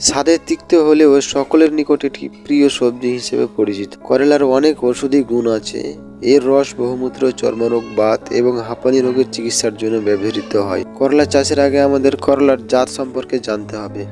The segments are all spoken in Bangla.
স্বাদে তিক্ত হলেও সকলের নিকট এটি প্রিয় সবজি হিসেবে পরিচিত। করলার অনেক ওষুধি গুণ আছে। এর রস বহুমূত্র, চর্মরোগ, বাত এবং হাঁপানি রোগের চিকিৎসার জন্য ব্যবহৃত হয়। করলা চাষের আগে আমাদের করলার জাত সম্পর্কে জানতে হবে।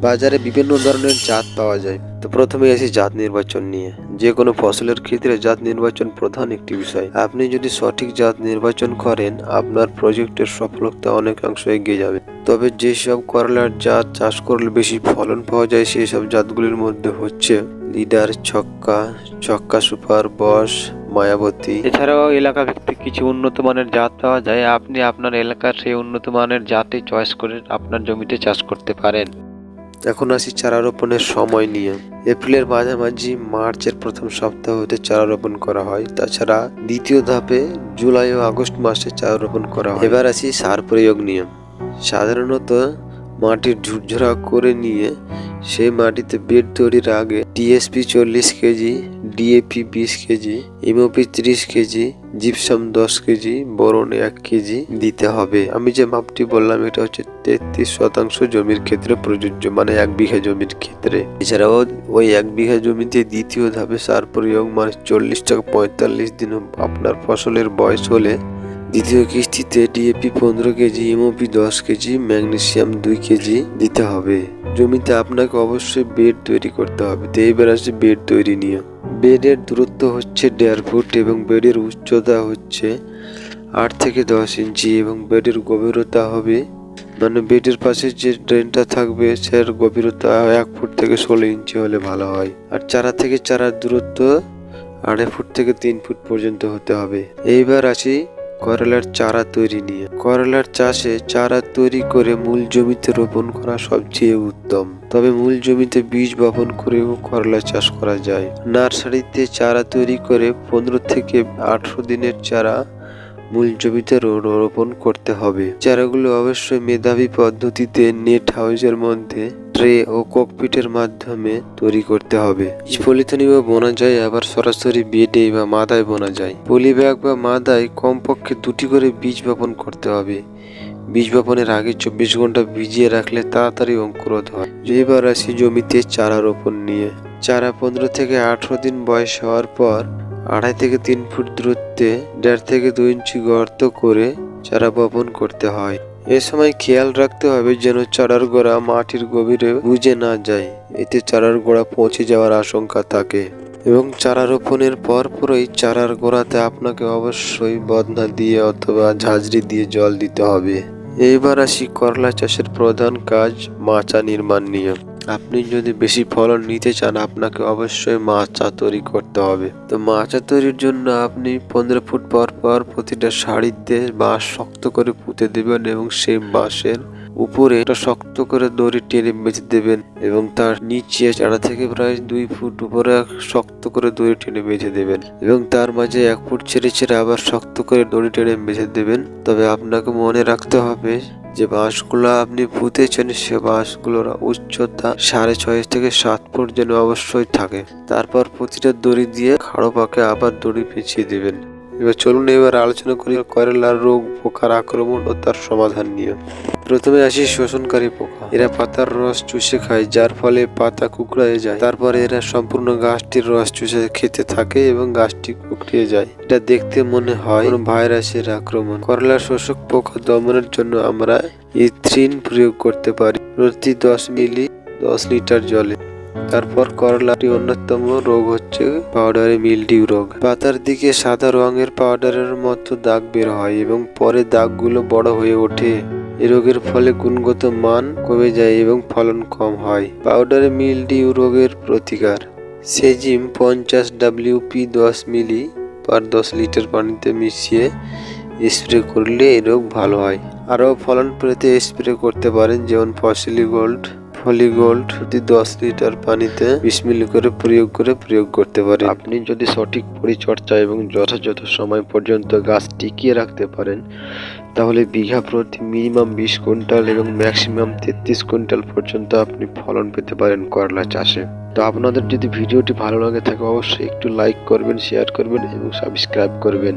বাজারে বিভিন্ন ধরনের জাত পাওয়া যায়। তো প্রথমে আসি জাত নির্বাচন নিয়ে। যে কোনো ফসলের ক্ষেত্রে জাত নির্বাচন প্রধান একটি বিষয়। আপনি যদি সঠিক জাত নির্বাচন করেন, আপনার প্রজেক্টের সফলতা অনেকাংশ এগিয়ে যাবে। তবে যেসব করলার জাত চাষ করলে বেশি ফলন পাওয়া যায় সেই সব জাতগুলির মধ্যে হচ্ছে লিডার, ছক্কা ছক্কা সুপার, বস, মায়াবতী। এছাড়াও এলাকা ভিত্তিক কিছু উন্নত মানের জাত পাওয়া যায়। আপনি আপনার এলাকার সেই উন্নত মানের জাতই চয়েস করে আপনার জমিতে চাষ করতে পারেন। এখন আসি চারা রোপণের সময় নিয়ে। এপ্রিলের মাঝামাঝি মার্চের প্রথম সপ্তাহ হতে চারা রোপণ করা হয়। তাছাড়া দ্বিতীয় ধাপে জুলাই ও আগস্ট মাসে চারা রোপণ করা হয়। এবার আসি সার প্রয়োগ নিয়ম সাধারণত মাটির ঝুরঝরা করে নিয়ে সেই মাটিতে বেড তৈরির আগে টিএসপি চল্লিশ কেজি, ডিএপি বিশ কেজি, এমওপি ত্রিশ কেজি জিপসাম দশ কেজি বোরন এক কেজি দিতে হবে। আমি যে মাপটি বললাম, এটা হচ্ছে তেত্রিশ শতাংশ জমির ক্ষেত্রে প্রযোজ্য মানে এক বিঘা জমির ক্ষেত্রে। এছাড়াও ওই এক বিঘা জমিতে দ্বিতীয় ধাপে সার প্রয়োগ মানে চল্লিশ টাকা পঁয়তাল্লিশ দিন আপনার ফসলের বয়স হলে দ্বিতীয় কিস্তিতে ডিএপি পনেরো কেজি এমওপি দশ কেজি, ম্যাগনেসিয়াম দুই কেজি দিতে হবে। জমিতে আপনাকে অবশ্যই বেড তৈরি করতে হবে। তো এইবার আসছে বেড তৈরি নিয়ে। বেডের দূরত্ব হচ্ছে দেড় ফুট এবং বেডের উচ্চতা হচ্ছে আট থেকে দশ ইঞ্চি এবং বেডের গভীরতা হবে মানে বেডের পাশে যে ড্রেনটা থাকবে সের গভীরতা এক ফুট থেকে ষোলো ইঞ্চি হলে ভালো হয়। আর চারা থেকে চারার দূরত্ব আড়াই ফুট থেকে তিন ফুট পর্যন্ত হতে হবে। এইবার আসি করলার চারা তৈরি নিয়ে। করলার চাষে চারা তৈরি করে মূল জমিতে রোপণ করা সবচেয়ে উত্তম। তবে মূল জমিতে বীজ বপন করেও করলা চাষ করা যায়। নার্সারিতে চারা তৈরি করে পনেরো থেকে আঠারো দিনের চারা মূল জমিতে রোপণ করতে হবে। চারাগুলো অবশ্যই মেধাবী পদ্ধতিতে নেট হাউসের মধ্যে ট্রে ও ককপিটের মাধ্যমে তৈরি করতে হবে। বীজ বা বোনা যায় আবার সরাসরি বেডে বা মাদায় বোনা যায় পলি ব্যাগ বা মাদায় কমপক্ষে দুটি করে বীজ বপন করতে হবে। বীজ বপনের আগে চব্বিশ ঘণ্টা ভিজিয়ে রাখলে তাড়াতাড়ি অঙ্কুরোধ হয়। এবার আসি জমিতে চারা রোপণ নিয়ে। চারা পনেরো থেকে আঠারো দিন বয়স হওয়ার পর আড়াই থেকে তিন ফুট দূরত্বে দেড় থেকে দুই ইঞ্চি গর্ত করে চারা বপন করতে হয়। এ সময় খেয়াল রাখতে হবে যেন চারার গোড়া মাটির গভীরে বুঝে না যায়। এতে চারার গোড়া পৌঁছে যাওয়ার আশঙ্কা থাকে এবং চারা রোপণের পরপরই চারার গোড়াতে আপনাকে অবশ্যই বদনা দিয়ে অথবা ঝাঁঝরি দিয়ে জল দিতে হবে। এইবার আসি করলা চাষের প্রধান কাজ মাচা নির্মাণ নিয়ে। আপনি যদি বেশি ফলন নিতে চান, আপনাকে অবশ্যই মাচা তৈরি করতে হবে। তো মাচা তৈরির জন্য আপনি পনেরো ফুট পর পর প্রতিটা শাড়িতে বাঁশ শক্ত করে পুঁতে দেবেন এবং সেই বাঁশের উপরে একটা শক্ত করে দড়ি টেনে বেঁধে দেবেন এবং তার নিচে চারা থেকে প্রায় দুই ফুট উপরে শক্ত করে দড়ি টেনে বেঁধে দেবেন এবং তার মাঝে এক ফুট ছেড়ে ছেড়ে আবার শক্ত করে দড়ি টেনে বেঁধে দেবেন। তবে আপনাকে মনে রাখতে হবে যে বাঁশগুলো আপনি পুঁতেছেন সে বাঁশগুলোর উচ্চতা সাড়ে ছয় থেকে সাত ফুট যেন অবশ্যই থাকে। তারপর প্রতিটা দড়ি দিয়ে খাড়ো পাকে আবার দড়ি পেঁচিয়ে দেবেন। এবার চলুন, এবার আলোচনা করি করলার রোগ, পোকার আক্রমণ ও তার সমাধান নিয়ে। প্রথমে আসি শোষণকারী পোকা। এরা পাতার রস চুষে খায়, যার ফলে পাতা কুকড়ায় যায়। তারপরে এরা সম্পূর্ণ গাছটির রস চুষে খেতে থাকে এবং গাছটি কুকড়িয়ে যায়। এটা দেখতে মনে হয় ভাইরাসের আক্রমণ। করলা শোষক পোকা দমনের জন্য আমরা ইথ্রিন প্রয়োগ করতে পারি। প্রতি দশ মিলি দশ লিটার জলে। তারপর করলাটি অন্যতম রোগ হচ্ছে পাউডারে মিলডিউ রোগ। পাতার দিকে সাদা রঙের পাউডারের মতো দাগ বের হয় এবং পরে দাগগুলো বড় হয়ে ওঠে। এ রোগের ফলে গুণগত মান কমে যায় এবং ফলন কম হয়। পাউডারে মিলডিউ রোগের প্রতিকার। সেজিম পঞ্চাশ ডাব্লিউপি দশ মিলি পার দশ লিটার পানিতে মিশিয়ে স্প্রে করলে এই রোগ ভালো হয়। আরও ফলন পেতে স্প্রে করতে পারেন যেমন ফসিলি গোল্ড ফলি গোল্ড প্রতি দশ লিটার পানিতে বিশ মিলি করে প্রয়োগ করে প্রয়োগ করতে পারেন। আপনি যদি সঠিক পরিচর্যা এবং যথাযথ সময় পর্যন্ত গাছ টিকিয়ে রাখতে পারেন, তাহলে বিঘা প্রতি মিনিমাম বিশ কুইন্টাল এবং ম্যাক্সিমাম তেত্রিশ কুইন্টাল পর্যন্ত আপনি ফলন পেতে পারেন করলা চাষে। তো আপনাদের যদি ভিডিওটি ভালো লাগে থাকে, অবশ্যই একটু লাইক করবেন, শেয়ার করবেন এবং সাবস্ক্রাইব করবেন।